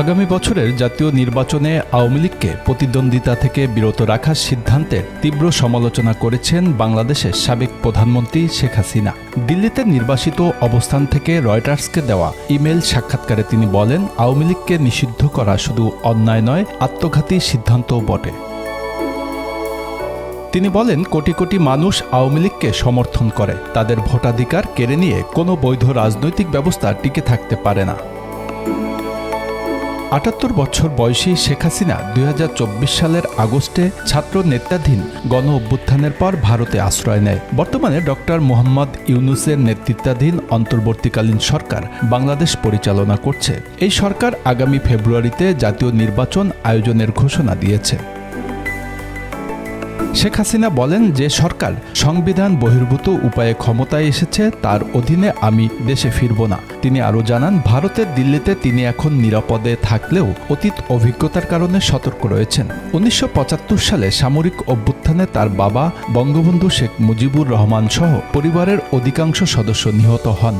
আগামী বছরের জাতীয় নির্বাচনে আওয়ামী লীগকে প্রতিদ্বন্দ্বিতা থেকে বিরত রাখার সিদ্ধান্তের তীব্র সমালোচনা করেছেন বাংলাদেশের সাবেক প্রধানমন্ত্রী শেখ হাসিনা। দিল্লিতে নির্বাসিত অবস্থান থেকে রয়টার্সকে দেওয়া ইমেল সাক্ষাৎকারে তিনি বলেন, আওয়ামী লীগকে নিষিদ্ধ করা শুধু অন্যায় নয়, আত্মঘাতী সিদ্ধান্তও বটে। তিনি বলেন, কোটি কোটি মানুষ আওয়ামী লীগকে সমর্থন করে। তাদের ভোটাধিকার কেড়ে নিয়ে কোনো বৈধ রাজনৈতিক ব্যবস্থা টিকে থাকতে পারে না। আটাত্তর বছর বয়সী শেখ হাসিনা দুই হাজার চব্বিশ সালের আগস্টে ছাত্র নেতাধীন গণ অভ্যুত্থানের পর ভারতে আশ্রয় নেয়। বর্তমানে ডক্টর মোহাম্মদ ইউনুসের নেতৃত্বাধীন অন্তর্বর্তীকালীন সরকার বাংলাদেশ পরিচালনা করছে। এই সরকার আগামী ফেব্রুয়ারিতে জাতীয় নির্বাচন আয়োজনের ঘোষণা দিয়েছে। শেখ হাসিনা বলেন যে সরকার সংবিধান বহির্ভূত উপায়ে ক্ষমতায় এসেছে, তার অধীনে আমি দেশে ফিরব না। তিনি আরও জানান ভারতের দিল্লিতে তিনি এখন নিরাপদে থাকলেও অতীত অভিজ্ঞতার কারণে সতর্ক রয়েছেন। উনিশশো পঁচাত্তর সালে সামরিক অভ্যুত্থানে তার বাবা, বঙ্গবন্ধু শেখ মুজিবুর রহমান সহ পরিবারের অধিকাংশ সদস্য নিহত হন।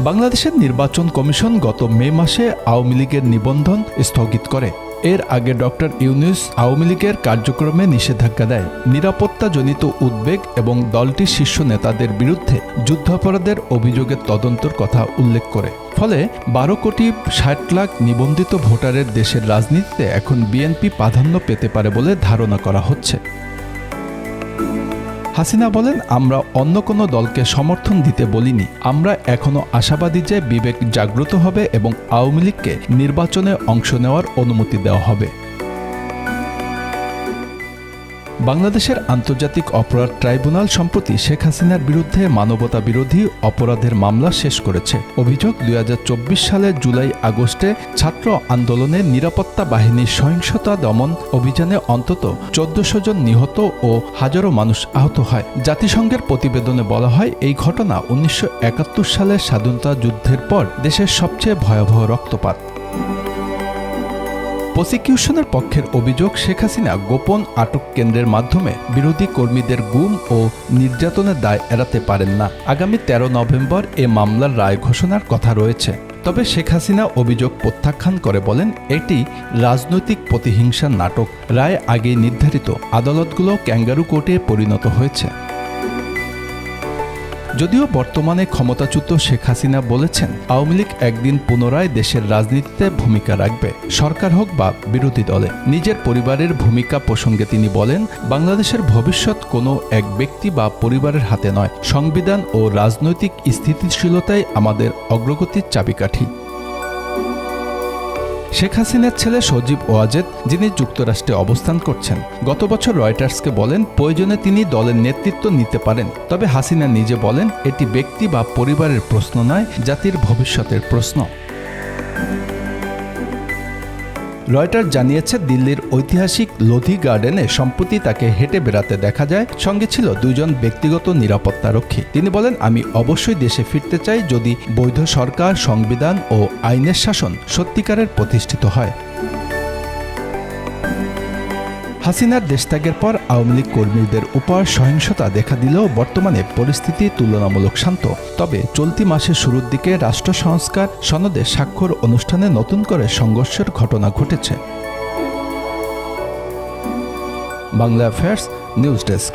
বাংলাদেশের নির্বাচন কমিশন গত মে মাসে আওয়ামী লীগের নিবন্ধন স্থগিত করে। এর আগে ডক্টর ইউনুস আওয়ামী লীগের কার্যক্রমে নিষেধাজ্ঞা দেয়। নিরাপত্তাজনিত উদ্বেগ এবং দলটির শীর্ষ নেতাদের বিরুদ্ধে যুদ্ধাপরাধের অভিযোগের তদন্তর কথা উল্লেখ করে। ফলে বারো কোটি ষাট লাখ নিবন্ধিত ভোটারের দেশের রাজনীতিতে এখন বিএনপি প্রাধান্য পেতে পারে বলে ধারণা করা হচ্ছে। হাসিনা বলেন, আমরা অন্য কোনো দলকে সমর্থন দিতে বলিনি। আমরা এখনও আশাবাদী যে বিবেক জাগ্রত হবে এবং আওয়ামী লীগকে নির্বাচনে অংশ নেওয়ার অনুমতি দেওয়া হবে। বাংলাদেশের আন্তর্জাতিক অপরাধ ট্রাইব্যুনাল সম্প্রতি শেখ হাসিনার বিরুদ্ধে মানবতা বিরোধী অপরাধের মামলা শেষ করেছে। অভিযোগ, দুই হাজার চব্বিশ সালের জুলাই আগস্টে ছাত্র আন্দোলনে নিরাপত্তা বাহিনীর সহিংসতা দমন অভিযানে অন্তত চোদ্দশো জন নিহত ও হাজারো মানুষ আহত হয়। জাতিসংঘের প্রতিবেদনে বলা হয়, এই ঘটনা উনিশশো একাত্তর সালের স্বাধীনতা যুদ্ধের পর দেশের সবচেয়ে ভয়াবহ রক্তপাত। প্রসিকিউশনের পক্ষের অভিযোগ শেখ হাসিনা গোপন আটক কেন্দ্রের মাধ্যমে বিরোধী কর্মীদের গুম ও নির্যাতনের দায় এড়াতে পারেন না। আগামী ১৩ নভেম্বর এ মামলার রায় ঘোষণার কথা রয়েছে। তবে শেখ হাসিনা অভিযোগ প্রত্যাখ্যান করে বলেন, এটি রাজনৈতিক প্রতিহিংসার নাটক। রায় আগেই নির্ধারিত। আদালতগুলো ক্যাঙ্গারু কোর্টে পরিণত হয়েছে। যদিও বর্তমানে ক্ষমতাচ্যুত শেখ হাসিনা বলেছেন, আওয়ামী লীগ একদিন পুনরায় দেশের রাজনীতিতে ভূমিকা রাখবে, সরকার হোক বা বিরোধী দলে। নিজের পরিবারের ভূমিকা প্রসঙ্গে তিনি বলেন, বাংলাদেশের ভবিষ্যৎ কোনো এক ব্যক্তি বা পরিবারের হাতে নয়। সংবিধান ও রাজনৈতিক স্থিতিশীলতাই আমাদের অগ্রগতির চাবিকাঠি। শেখ হাসিনার ছেলে সজীব ওয়াজেদ, যিনি যুক্তরাষ্ট্রে অবস্থান করছেন, গত বছর রয়টার্সকে বলেন প্রয়োজনে তিনি দলের নেতৃত্ব নিতে পারেন। তবে হাসিনা নিজে বলেন, এটি ব্যক্তি বা পরিবারের প্রশ্ন নয়, জাতির ভবিষ্যতের প্রশ্ন। রয়টার জানিয়েছে, দিল্লির ঐতিহাসিক লোধি গার্ডেনে সম্প্রতি তাকে হেঁটে বেড়াতে দেখা যায়। সঙ্গে ছিল দুজন ব্যক্তিগত নিরাপত্তারক্ষী। তিনি বলেন, আমি অবশ্যই দেশে ফিরতে চাই যদি বৈধ সরকার, সংবিধান ও আইনের শাসন সত্যিকারের প্রতিষ্ঠিত হয়। হাসিনার দেশত্যাগের পর আওয়ামী লীগ কর্মীদের উপর সহিংসতা দেখা দিলেও বর্তমানে পরিস্থিতি তুলনামূলক শান্ত। তবে চলতি মাসের শুরুর দিকে রাষ্ট্র সংস্কার সনদে স্বাক্ষর অনুষ্ঠানে নতুন করে সংঘর্ষের ঘটনা ঘটেছে। Bangla affairs news desk